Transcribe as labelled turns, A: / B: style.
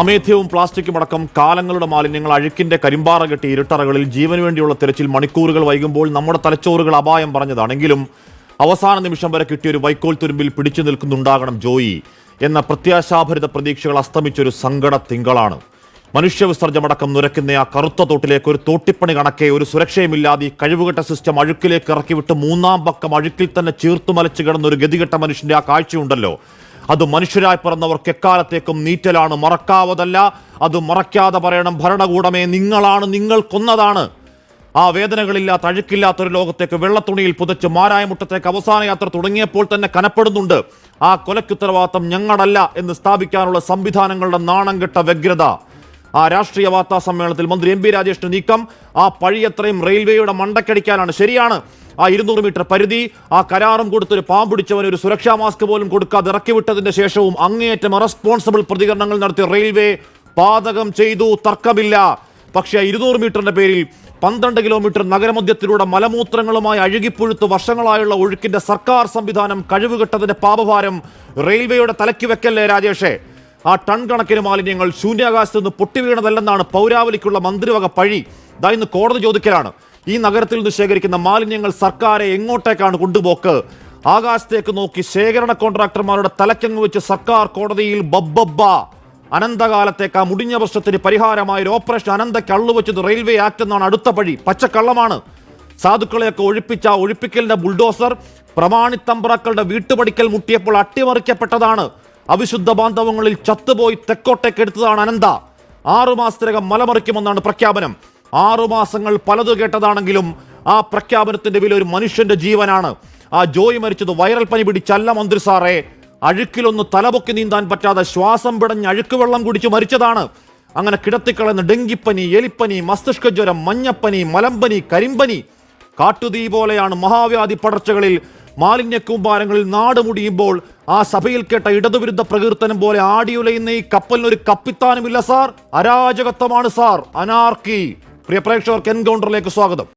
A: അമേധ്യവും പ്ലാസ്റ്റിക്കും അടക്കം കാലങ്ങളുടെ മാലിന്യങ്ങൾ അഴുക്കിന്റെ കരിമ്പാറ കെട്ടി ഇരുട്ടറകളിൽ ജീവന് വേണ്ടിയുള്ള തിരച്ചിൽ മണിക്കൂറുകൾ വൈകുമ്പോൾ നമ്മുടെ തലച്ചോറുകൾ അപായം പറഞ്ഞതാണെങ്കിലും അവസാന നിമിഷം വരെ കിട്ടിയൊരു വൈക്കോൽ തുരുമ്പിൽ പിടിച്ചു നിൽക്കുന്നുണ്ടാകണം ജോയി എന്ന പ്രത്യാശാഭരിത പ്രതീക്ഷകൾ അസ്തമിച്ചൊരു സങ്കട തിങ്കളാണ്. മനുഷ്യവിസർജമടക്കം നുരക്കുന്ന ആ കറുത്ത തോട്ടിലേക്ക് ഒരു തോട്ടിപ്പണി കണക്കെ ഒരു സുരക്ഷയുമില്ലാതെ ഈ കഴിവുകെട്ട സിസ്റ്റം അഴുക്കിലേക്ക് ഇറക്കിവിട്ട് മൂന്നാം പക്കം അഴുക്കിൽ തന്നെ ചീർത്തു മലച്ചു കിടന്ന ഒരു ഗതികെട്ട മനുഷ്യന്റെ ആ കാഴ്ചയുണ്ടല്ലോ. അത് മനുഷ്യരായി പിറന്നവർക്ക് എക്കാലത്തേക്കും നീറ്റലാണ്. മറക്കാവതല്ല. അത് മറക്കാതെ പറയണം ഭരണകൂടമേ നിങ്ങളാണ് നിങ്ങൾ കൊന്നതാണ്. ആ വേദനകളില്ലാത്ത അഴുക്കില്ലാത്തൊരു ലോകത്തേക്ക് വെള്ളത്തുണിയിൽ പുതച്ച് മാരായമുട്ടത്തേക്ക് അവസാന യാത്ര തുടങ്ങിയപ്പോൾ തന്നെ കനപ്പെടുന്നുണ്ട്. ആ കൊലക്കുത്തരവാദിത്തം ഞങ്ങളല്ല എന്ന് സ്ഥാപിക്കാനുള്ള സംവിധാനങ്ങളുടെ നാണം കെട്ട വ്യഗ്രത. ആ രാഷ്ട്രീയ വാർത്താ സമ്മേളനത്തിൽ മന്ത്രി എം പി രാജേഷിന്റെ നീക്കം ആ പഴിയത്രയും റെയിൽവേയുടെ മണ്ടക്കടിക്കാനാണ്. ശരിയാണ്. ആ ഇരുന്നൂറ് മീറ്റർ പരിധി ആ കരാറും കൊടുത്തൊരു പാമ്പ് പിടിച്ചവന് ഒരു സുരക്ഷാ മാസ്ക് പോലും കൊടുക്കാതെ ഇറക്കി വിട്ടതിന്റെ ശേഷവും അങ്ങേയറ്റം റെസ്പോൺസിബിൾ പ്രതികരണങ്ങൾ നടത്തിയ റെയിൽവേ പാതകം ചെയ്തു തർക്കമില്ല. പക്ഷേ ഇരുന്നൂറ് മീറ്ററിന്റെ പേരിൽ പന്ത്രണ്ട് കിലോമീറ്റർ നഗരമധ്യത്തിലൂടെ മലമൂത്രങ്ങളുമായി അഴുകിപ്പുഴുത്ത് വർഷങ്ങളായുള്ള ഒഴുക്കിന്റെ സർക്കാർ സംവിധാനം കഴിവുകെട്ടതിന്റെ പാപഭാരം റെയിൽവേയുടെ തലയ്ക്ക് വെക്കല്ലേ രാജേഷേ? ആ ടൺ കണക്കിന് മാലിന്യങ്ങൾ ശൂന്യാകാശത്ത് നിന്ന് പൊട്ടിവീണതല്ലെന്നാണ് പൗരാവലിക്കുള്ള മന്ത്രിവക പഴി. ഇതാ ഇന്ന് കോടതി ചോദിക്കലാണ്. ഈ നഗരത്തിൽ നിന്ന് ശേഖരിക്കുന്ന മാലിന്യങ്ങൾ സർക്കാരെ എങ്ങോട്ടേക്കാണ് കൊണ്ടുപോക്ക്? ആകാശത്തേക്ക് നോക്കി ശേഖരണ കോൺട്രാക്ടർമാരുടെ തലക്കങ്ങ് വെച്ച് സർക്കാർ കോടതിയിൽ ബബ്ബബ്ബ. അനന്തകാലത്തേക്ക് ആ മുടിഞ്ഞ പ്രശ്നത്തിന് പരിഹാരമായ ഒരു ഓപ്പറേഷൻ അനന്തയ്ക്ക് അള്ളുവെച്ചത് റെയിൽവേ ആക്ട് എന്നാണ് അടുത്ത പഴി. പച്ചക്കള്ളമാണ്. സാധുക്കളെയൊക്കെ ഒഴിപ്പിച്ച ഒഴിപ്പിക്കലിന്റെ ബുൾഡോസർ പ്രമാണിത്തമ്പ്രാക്കളുടെ വീട്ടുപടിക്കൽ മുട്ടിയപ്പോൾ അട്ടിമറിക്കപ്പെട്ടതാണ്. അവിശുദ്ധ ബാന്ധവങ്ങളിൽ ചത്തുപോയി തെക്കോട്ടേക്ക് എടുത്തതാണ് അനന്ത. ആറു മാസത്തിനകം മലമറിക്കുമെന്നാണ് പ്രഖ്യാപനം. ആറു മാസങ്ങൾ പലത് കേട്ടതാണെങ്കിലും ആ പ്രഖ്യാപനത്തിന്റെ വില ഒരു മനുഷ്യന്റെ ജീവനാണ്. ആ ജോയി മരിച്ചത് വൈറൽ പനി പിടിച്ചല്ല മന്ത്രി സാറേ. അഴുക്കിലൊന്ന് തലപൊക്കി നീന്താൻ പറ്റാതെ ശ്വാസം പിടഞ്ഞ് അഴുക്ക് വെള്ളം കുടിച്ച് മരിച്ചതാണ്. അങ്ങനെ കിടത്തിക്കളയുന്ന ഡെങ്കിപ്പനി എലിപ്പനി മസ്തിഷ്കജ്വരം മഞ്ഞപ്പനി മലമ്പനി കരിമ്പനി. കാട്ടുതീ പോലെയാണ് മഹാവ്യാധി പടർച്ചകളിൽ മാലിന്യ കൂമ്പാരങ്ങളിൽ നാട് മുടിയുമ്പോൾ ആ സഭയിൽ കേട്ട ഇടതുവിരുദ്ധ പ്രകീർത്തനം പോലെ ആടിയുലയുന്ന ഈ കപ്പലിന് ഒരു കപ്പിത്താനുമില്ല സാർ. അരാജകത്വമാണ് സാർ. അനാർക്കി. പ്രിയ പ്രേക്ഷകർക്ക് എൻകൗണ്ടറിലേക്ക് സ്വാഗതം.